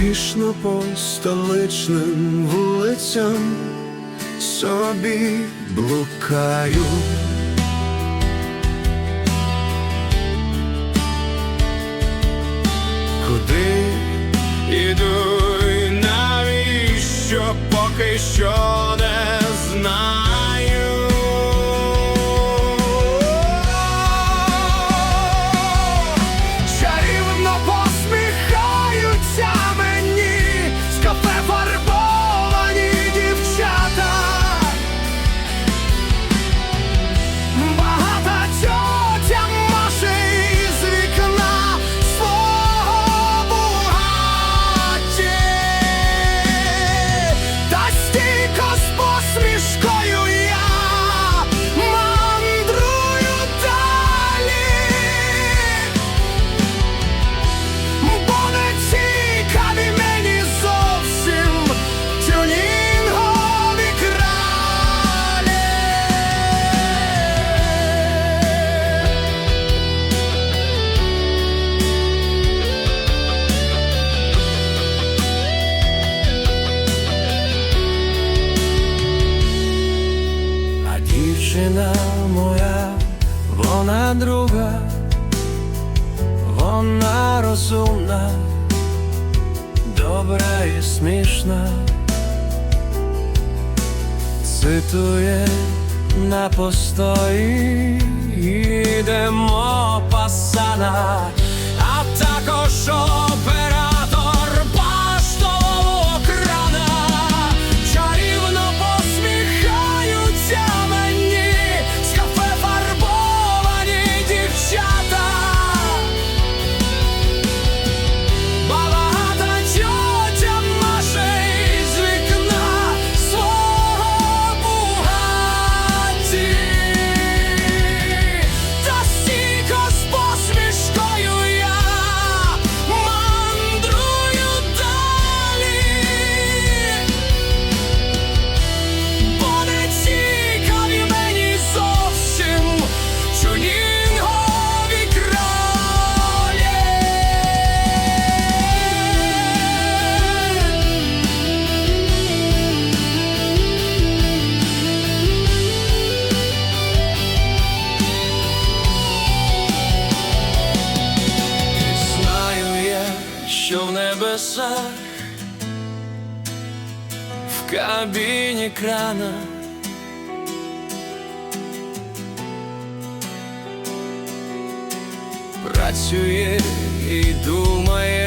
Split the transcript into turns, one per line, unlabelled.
Неспішно по столичним вулицям собі блукаю. Куди іду і навіщо поки що не знаю. dziewczyna moja, ona druga, ona rozumna, dobra i śmieszna. Cytuję na postoi, idę o pasana, a takoż on. в небесах в кабіні крана працює і думає